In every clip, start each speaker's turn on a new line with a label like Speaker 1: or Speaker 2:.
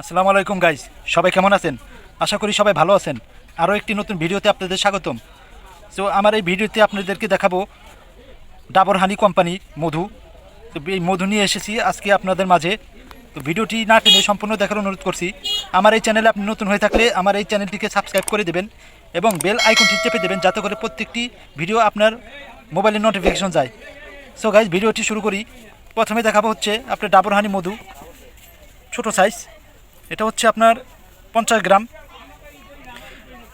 Speaker 1: আসসালামু আলাইকুম গাইজ সবাই কেমন আছেন? আশা করি সবাই ভালো আছেন। আরও একটি নতুন ভিডিওতে আপনাদের স্বাগতম। সো আমার এই ভিডিওতে আপনাদেরকে দেখাবো ডাবর হানি কোম্পানি, মধু। তো এই মধু নিয়ে এসেছি। আজকে আপনাদের মাঝে। তো ভিডিওটি না টেনে সম্পূর্ণ দেখার অনুরোধ করছি। আমার এই চ্যানেলে আপনি নতুন হয়ে থাকলে আমার এই চ্যানেলটিকে সাবস্ক্রাইব করে দেবেন এবং বেল আইকনটি চেপে দেবেন যাতে করে প্রত্যেকটি ভিডিও আপনার মোবাইলে নোটিফিকেশন যায়। সো গাইজ ভিডিওটি শুরু করি। প্রথমে দেখাবো হচ্ছে আপনার ডাবর হানি মধু। ছোট সাইজ এটা হচ্ছে আপনার পঞ্চাশ গ্রাম।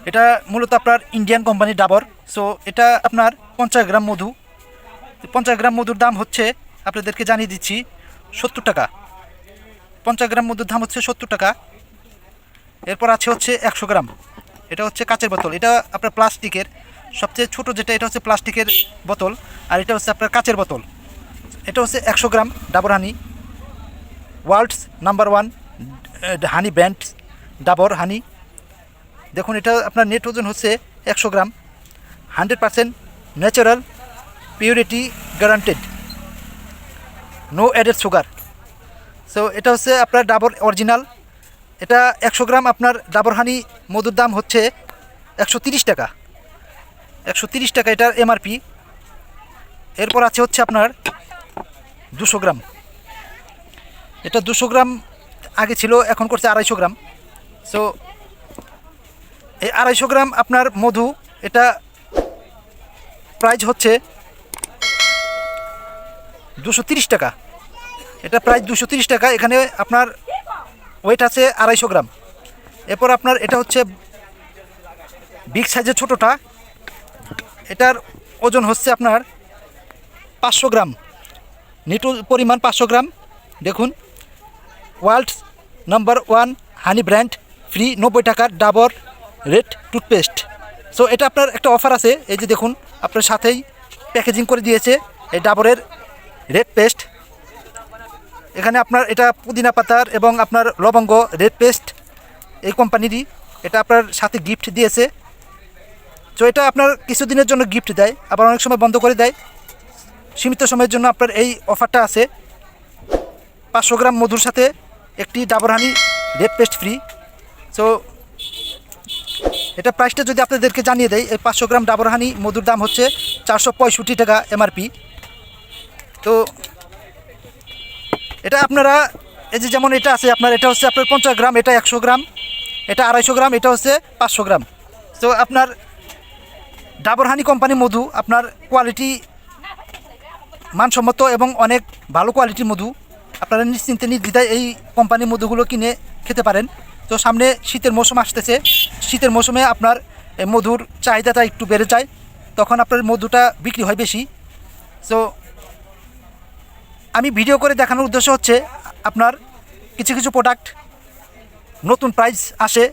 Speaker 1: এটা মূলত আপনার ইন্ডিয়ান কোম্পানির ডাবর। সো এটা আপনার পঞ্চাশ গ্রাম মধু। পঞ্চাশ গ্রাম মধুর দাম হচ্ছে, আপনাদেরকে জানিয়ে দিচ্ছি, সত্তর টাকা। পঞ্চাশ গ্রাম মধুর দাম হচ্ছে সত্তর টাকা। এরপর আছে হচ্ছে একশো গ্রাম। এটা হচ্ছে কাচের বোতল। এটা আপনার প্লাস্টিকের। সবচেয়ে ছোট যেটা, এটা হচ্ছে প্লাস্টিকের বোতল। আর এটা হচ্ছে আপনার কাচের বোতল। এটা হচ্ছে একশো gram Dabur honey. World's number one honey brand Dabur honey. দেখুন, এটা আপনার নেট ওজন হচ্ছে একশো gram. Hundred percent natural purity guaranteed no added sugar so এটা হচ্ছে আপনার ডাবর অরিজিনাল এটা একশো গ্রাম আপনার ডাবর হানি মধুর দাম হচ্ছে একশো টাকা। একশো টাকা এটার এমআরপি এরপর আছে হচ্ছে আপনার দুশো গ্রাম। এটা দুশো গ্রাম আগে ছিল, এখন করছে আড়াইশো গ্রাম। সো এই আড়াইশো গ্রাম আপনার মধু, এটা প্রাইস হচ্ছে দুশো টাকা। এটা প্রাইস দুশো টাকা, এখানে আপনার ওয়েট আছে আড়াইশো গ্রাম। এরপর আপনার এটা হচ্ছে বিগ সাইজের ছোটোটা। এটার ওজন হচ্ছে আপনার পাঁচশো গ্রাম। নিটু পরিমাণ পাঁচশো গ্রাম। দেখুন world number one honey brand, free নব্বই টাকার ডাবর রেড টুথপেস্ট। সো এটা আপনার একটা অফার আছে, এই যে দেখুন, আপনার সাথেই প্যাকেজিং করে দিয়েছে এই ডাবরের রেড পেস্ট। এখানে আপনার এটা পুদিনা পাতার এবং আপনার লবঙ্গ রেড পেস্ট, এই কোম্পানিরই এটা আপনার সাথে গিফট দিয়েছে। তো এটা আপনার কিছুদিনের জন্য গিফট দেয়, আবার অনেক সময় বন্ধ করে দেয়। সীমিত সময়ের জন্য আপনার এই অফারটা আছে। পাঁচশো গ্রাম মধুর সাথে একটি Dabur honey red paste free so এটা প্রাইসটা যদি আপনাদেরকে জানিয়ে দেয় এই পাঁচশো গ্রাম ডাবর হানি মধুর দাম হচ্ছে চারশো পঁয়ষট্টি টাকা এমআরপি তো, এটা আপনারা, এই যে যেমন এটা আছে আপনার, এটা হচ্ছে আপনার পঞ্চাশ গ্রাম, এটা একশো গ্রাম, এটা আড়াইশো গ্রাম, এটা হচ্ছে পাঁচশো গ্রাম। তো আপনার ডাবর হানি কোম্পানি মধু আপনার কোয়ালিটি মানসম্মত এবং অনেক ভালো কোয়ালিটির মধু। আপনারা নিশ্চিন্তে নির্দ্বিধায় এই কোম্পানির মধুগুলো কিনে খেতে পারেন। তো সামনে শীতের মৌসুম আসতেছে। শীতের মৌসুমে আপনার মধুর চাহিদাটা একটু বেড়ে যায়। তখন আপনার মধুটা বিক্রি হয় বেশি। তো আমি ভিডিও করে দেখানোর উদ্দেশ্য হচ্ছে, আপনার কিছু কিছু প্রোডাক্ট নতুন প্রাইস আসে,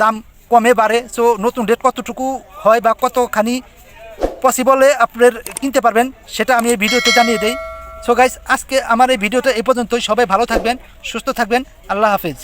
Speaker 1: দাম কমে বাড়ে। সো নতুন রেট কতটুকু হয় বা কতখানি পসিবলে আপনার কিনতে পারবেন, সেটা আমি এই ভিডিওতে জানিয়ে দেই। সো গাইস আজকে আমার এই ভিডিওটা এ পর্যন্তই। সবাই ভালো থাকবেন, সুস্থ থাকবেন। আল্লাহ হাফিজ।